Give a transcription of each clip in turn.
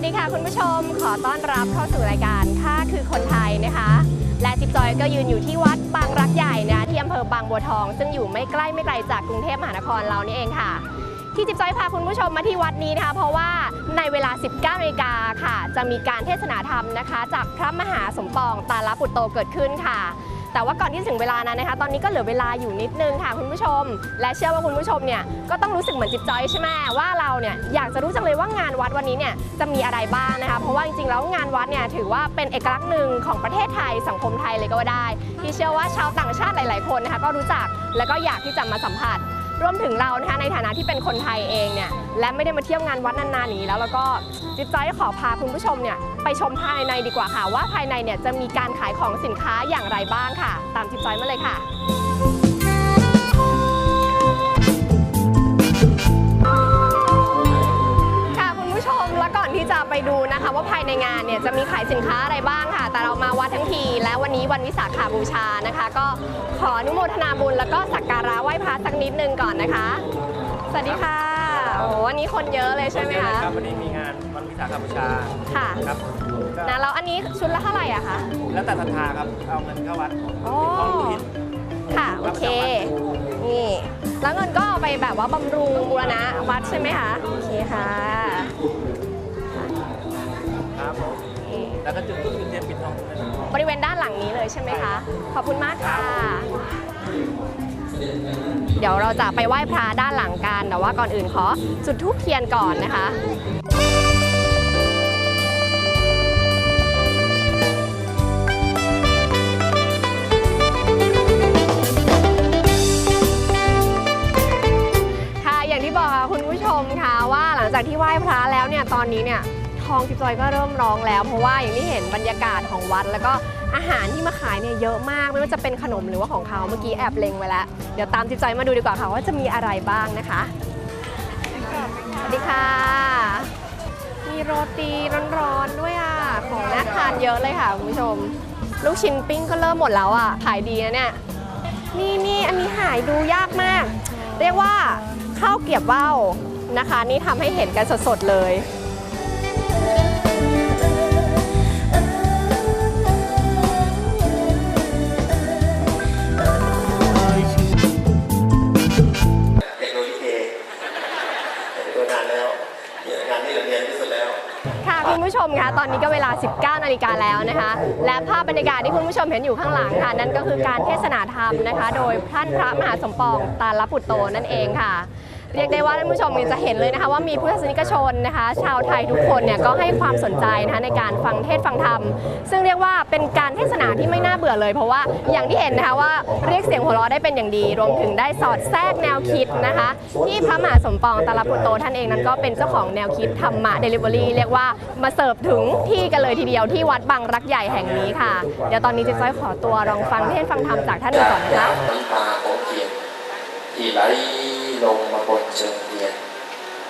วัสดีค่ะคุณผู้ชมขอต้อนรับเข้าสู่รายการค่าคือคนไทยนะคะ และจิ๊บจอยก็ยืนอยู่ที่วัดบางรักใหญ่นะที่อำเภอบางบัวทอง ซึ่งอยู่ไม่ใกล้ไม่ไกลจากกรุงเทพมหานครเรานี่เองค่ะ ที่จิ๊บจอยพาคุณผู้ชมมาที่วัดนี้นะคะ เพราะว่าในเวลา 19นาฬิกาค่ะ จะมีการเทศนาธรรมนะคะ จากพระมหาสมปองตาลปุตโตเกิดขึ้นค่ะ แต่ว่าก่อนที่ถึงเวลานั้นนะคะ ตอนนี้ก็เหลือเวลาอยู่นิดนึงค่ะคุณผู้ชม และเชื่อว่าคุณผู้ชมเนี่ยก็ต้องรู้สึกเหมือนจิ๊บจอยใช่ไหมว่าเราเนี่ยอยากจะรู้จังเลยว่างานวัดวันนี้เนี่ยจะมีอะไรบ้างนะคะ เพราะว่าจริงๆแล้วงานวัดเนี่ยถือว่าเป็นเอกลักษณ์หนึ่งของประเทศไทยสังคมไทยเลยก็ว่าได้ ที่เชื่อว่าชาวต่างชาติหลาย ๆ คนนะคะก็รู้จักแล้วก็อยากที่จะมาสัมผัส รวมถึงเรานะคะในฐานะที่เป็นคนไทยเองเนี่ยและไม่ได้มาเที่ยวงานวัดนานๆอย่างนี้แล้วแล้วก็จิ๊บจ้อยขอพาคุณผู้ชมเนี่ยไปชมภายในดีกว่าค่ะ ว่าภายในเนี่ยจะมีการขายของสินค้าอย่างไรบ้างค่ะ ตามจิ๊บจ้อยมาเลยค่ะค่ะคุณผู้ชมแล้วก่อนที่จะไปดูนะคะ ว่าภายในงานเนี่ยจะมีขายสินค้าอะไรบ้างค่ะ แต่เรามาวัดทั้งที และวันนี้วันวิสาขาบูชานะคะ ก็ขออนุโมทนาบุญแล้วก็สักการะไหว้พระสักนิดนึงก่อนนะคะ สวัสดีค่ะ โอ้โหวันนี้คนเยอะเลยใช่ไหมคะ ครับวันนี้มีงานวันวิสาขบูชาค่ะ ครับก็นะแล้วอันนี้ชุดละเท่าไหร่อะคะ แล้วแต่ศรัทธาครับเอาเงินเข้าวัดโอ้ของลูกหินค่ะ โอเค นี่ แล้วเงินก็เอาไปแบบว่าบำรุงบูรณะวัดใช่ไหมคะ โอเคค่ะครับผมนี่ แล้วก็จุดทูบจุดเทียนปิดทอง เลยนะบริเวณด้านหลังนี้เลยใช่ไหมคะ ขอบคุณมากค่ะ เดี๋ยวเราจะไปไหว้พระด้านหลังกัน แต่ว่าก่อนอื่นขอจุดธูปเทียนก่อนนะคะค่ะอย่างที่บอกค่ะคุณผู้ชมค่ะว่าหลังจากที่ไหว้พระแล้วเนี่ยตอนนี้เนี่ย ท้องจิบจอยก็เริ่มร้องแล้ว เพราะว่าอย่างที่เห็นบรรยากาศของวัด แล้วก็อาหารที่มาขายเนี่ยเยอะมากไม่ว่าจะเป็นขนมหรือว่าของเขาเมื่อกี้แอบเล็งไว้แล้วเดี๋ยวตามจิบจอยมาดูดีกว่าค่ะว่าจะมีอะไรบ้างนะคะสวัสดีค่ะ มีโรตีร้อนๆด้วยอะของน่าทานเยอะเลยค่ะคุณผู้ชม ลูกชิ้นปิ้งก็เริ่มหมดแล้วอะขายดีนะเนี่ยนี่นี่อันนี้หายดูยากมาก เรียกว่าข้าวเกียบว่าวนะคะ นี่ทำให้เห็นกันสดๆเลย มคะตอนนี้ก็เวลา 19 นาฬิกาแล้วนะคะ และภาพบรรยากาศที่คุณผู้ชมเห็นอยู่ข้างหลังค่ะ นั่นก็คือการเทศนาธรรมนะคะ โดยท่านพระมหาสมปองตาลปุตโตนั่นเองค่ะเรียกได้ว่าท่านผู้ชมจะเห็นเลยนะคะว่ามีพุทธศาสนิกชนนะคะ ชาวไทยทุกคนเนี่ยก็ให้ความสนใจนะคะในการฟังเทศฟังธรรม ซึ่งเรียกว่าเป็นการเทศ บื่อเลย เพราะว่าอย่างที่เห็นนะคะว่าเรียกเสียงหัวเราะได้เป็นอย่างดี รวมถึงได้สอดแทรกแนวคิดนะคะ ที่พระมหาสมปองตาลปุตโตท่านเองนั้นก็เป็นเจ้าของแนวคิดธรรมะเดลิเวอรี่เรียกว่ามาเสิร์ฟถึงที่กันเลยทีเดียวที่วัดบางรักใหญ่แห่งนี้ค่ะ เดี๋ยวตอนนี้เจ๊จ้อยขอตัวลองฟังเทศน์ฟังธรรมจากท่านอื่นก่อนนะคะน้ำตาของเทียนที่ไหลลงมาบนเชิงเทียน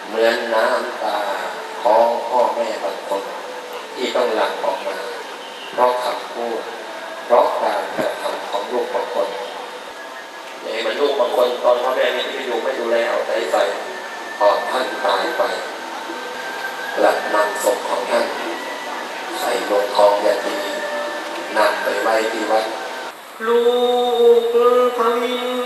เหมือนน้ำตาของพ่อแม่บางคนที่ต้องหลั่ง คนตอนพระแม่มีชีวิตอยู่ไม่ดูแลเอาใจใส่พอท่านตายไปหลักนำศพของท่านใส่ลงกองยาดีนำไปไว้ที่วัดลูกพระวิน